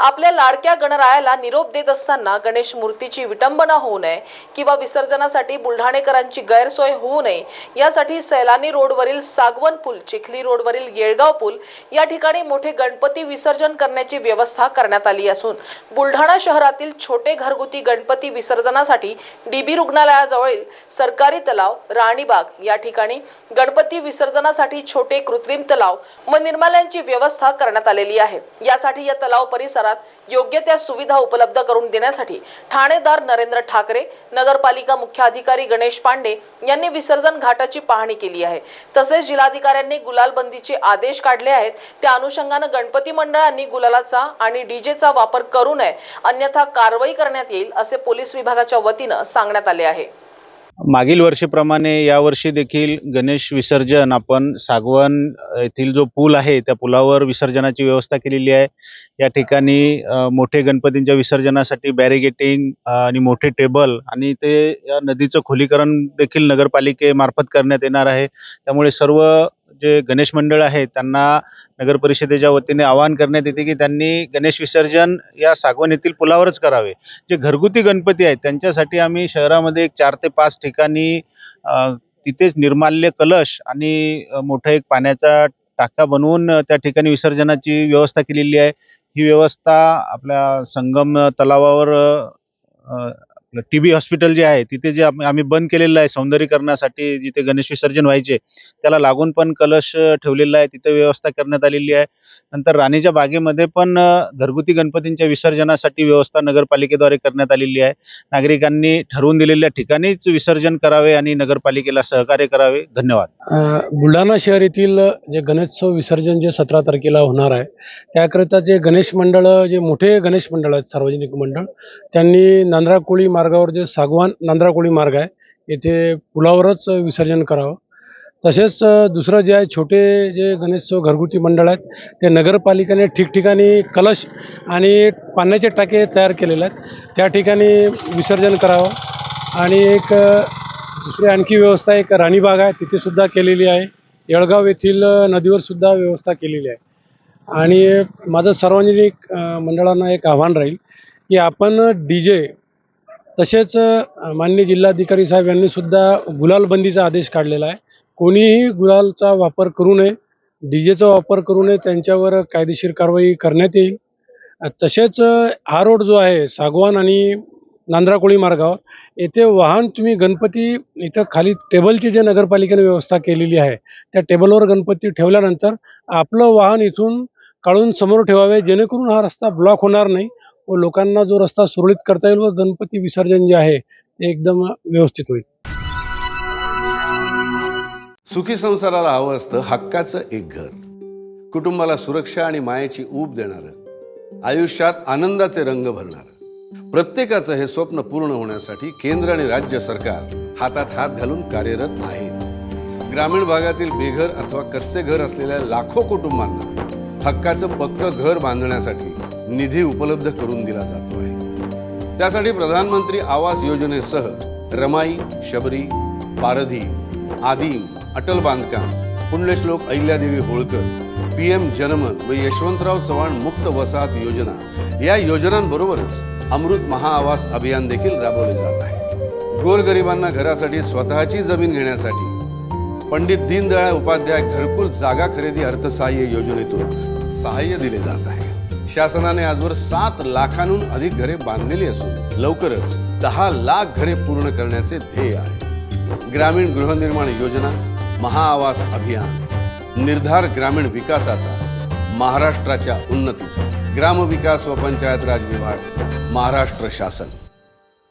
आपल्या लाडक्या गणरायाला निरोप देत असताना गणेश मूर्तीची विटंबना होऊ नये किंवा विसर्जनासाठी बुलढाणेकरांची गैरसोय होऊ नये यासाठी सैलानी रोडवरील सागवन पूल चिखली रोडवरील येळगाव पूल या ठिकाणी मोठे गणपती विसर्जन करण्याची व्यवस्था करण्यात आली असून बुलढाणा शहरातील छोटे घरगुती गणपती विसर्जनासाठी डीबी रुग्णालयाजवळील सरकारी तलाव राणीबाग या ठिकाणी गणपती विसर्जनासाठी छोटे कृत्रिम तलाव व निर्माल्यांची व्यवस्था करण्यात आलेली आहे. यासाठी या तलाव परिसरात योग्य त्या सुविधा उपलब्ध करून देण्यासाठी ठाणेदार नरेंद्र ठाकरे नगरपालिका मुख्य अधिकारी गणेश पांडे यांनी विसर्जन घाटाची पाहणी केली आहे. तसेच जिल्हाधिकाऱ्यांनी गुलालबंदीचे आदेश काढले आहेत. त्या अनुषंगानं गणपती मंडळांनी गुलालाचा आणि डीजेचा वापर करू नये अन्यथा कारवाई करण्यात येईल असे पोलीस विभागाच्या वतीनं सांगण्यात आले आहे. मागील वर्षीप्रमाणे यावर्षी देखील गणेश विसर्जन आपण सागवन येथील जो पूल आहे त्या पुलावर विसर्जनाची व्यवस्था केलेली आहे. या ठिकाणी मोठे गणपतींच्या विसर्जनासाठी बॅरिगेटिंग आणि मोठे टेबल आणि ते या नदीचं खोलीकरण देखील नगरपालिकेमार्फत करण्यात येणार आहे. त्यामुळे सर्व जे गणेश मंडळ आहे त्यांना नगर परिषदेच्या वतीने आवाहन करण्यात येते की त्यांनी गणेश विसर्जन या सागवन येथील पुलावरच करावे. जे घरगुती गणपती आहेत त्यांच्यासाठी आम्ही शहरामध्ये एक चार ते पाच ठिकाणी तिथेच निर्माल्य कलश आणि मोठा एक पाण्याचा टाका बनवून त्या ठिकाणी विसर्जनाची व्यवस्था केलेली आहे. ही व्यवस्था आपल्या संगम तलावावर टी बी हॉस्पिटल जे आहे तिथे जे आम्ही बंद केलेलं आहे सौंदर्यीकरणासाठी जिथे गणेश विसर्जन व्हायचे त्याला लागून पण कलश ठेवलेला आहे तिथे व्यवस्था करण्यात आलेली आहे. नंतर राणीच्या बागेमध्ये पण घरगुती गणपतींच्या विसर्जनासाठी व्यवस्था नगरपालिकेद्वारे करण्यात आलेली आहे. नागरिकांनी ठरवून दिलेल्या ठिकाणीच विसर्जन करावे आणि नगरपालिकेला सहकार्य करावे. धन्यवाद. बुलढाणा शहर येथील जे गणेशोत्सव विसर्जन जे सतरा तारखेला होणार आहे त्याकरिता जे गणेश मंडळ जे मोठे गणेश मंडळ आहेत सार्वजनिक मंडळ त्यांनी नांद्राकोळी मार्गावर जे सागवान नांद्राकोळी मार्ग आहे येथे पुलावरच विसर्जन करावं. तसेच दुसरं जे आहे छोटे जे गणेशोत्सव घरगुती मंडळ आहेत ते नगरपालिकेने ठिकठिकाणी कलश आणि पाण्याचे टाके तयार केलेले आहेत. त्या ठिकाणी विसर्जन करावं. आणि एक दुसरी आणखी व्यवस्था एक राणीबाग आहे तिथेसुद्धा केलेली आहे. येळगाव येथील नदीवरसुद्धा नदीवर सुद्धा व्यवस्था केलेली आहे. आणि माझं सार्वजनिक मंडळांना एक आव्हान राहील की आपण डी जे तसेच माननीय जिल्हाधिकारी साहेब यांनी सुद्धा गुलालबंदीचा आदेश काढलेला आहे. कोणीही गुलालचा वापर करू नये डी जेचा वापर करू नये त्यांच्यावर कायदेशीर कारवाई करण्यात येईल. तसेच हा रोड जो आहे सागवान आणि नांद्राकोळी मार्गावर येथे वाहन तुम्ही गणपती इथं खाली टेबलची जे नगरपालिकेने व्यवस्था केलेली आहे त्या टेबलवर गणपती ठेवल्यानंतर आपलं वाहन इथून काढून समोर ठेवावे जेणेकरून हा रस्ता ब्लॉक होणार नाही. व लोकांना जो रस्ता सुरळीत करता येईल व गणपती विसर्जन जे आहे ते एकदम व्यवस्थित होईल. सुखी संसाराला हवं असतं हक्काचं एक घर. कुटुंबाला सुरक्षा आणि मायेची ऊब देणारं आयुष्यात आनंदाचे रंग भरणारं. प्रत्येकाचं हे स्वप्न पूर्ण होण्यासाठी केंद्र आणि राज्य सरकार हातात हात घालून कार्यरत आहे. ग्रामीण भागातील बेघर अथवा कच्चे घर असलेल्या लाखो कुटुंबांना हक्काचं पक्क घर बांधण्यासाठी निधी उपलब्ध करून दिला जातो आहे त्यासाठी प्रधानमंत्री आवास योजनेसह रमाई शबरी पारधी आदिम अटल बांधकाम पुण्यश्लोक अहिल्यादेवी होळकर पी एम जनमन व यशवंतराव चव्हाण मुक्त वसाहत योजना या योजनांबरोबरच अमृत महाआवास अभियान देखील राबवले जात आहे. गोरगरिबांना घरासाठी स्वतःची जमीन घेण्यासाठी पंडित दीनदयाळ उपाध्याय घरकुल जागा खरेदी अर्थसहाय्य योजनेतून सहाय्य दिले जात आहे. शासनाने आजवर सात लाखांहून अधिक घरे बांधलेली असून लवकरच दहा लाख घरे पूर्ण करण्याचे ध्येय आहे. ग्रामीण गृहनिर्माण योजना महाआवास अभियान निर्धार ग्रामीण विकासाचा महाराष्ट्राच्या उन्नतीचा ग्रामविकास व पंचायत राज विभाग महाराष्ट्र शासन.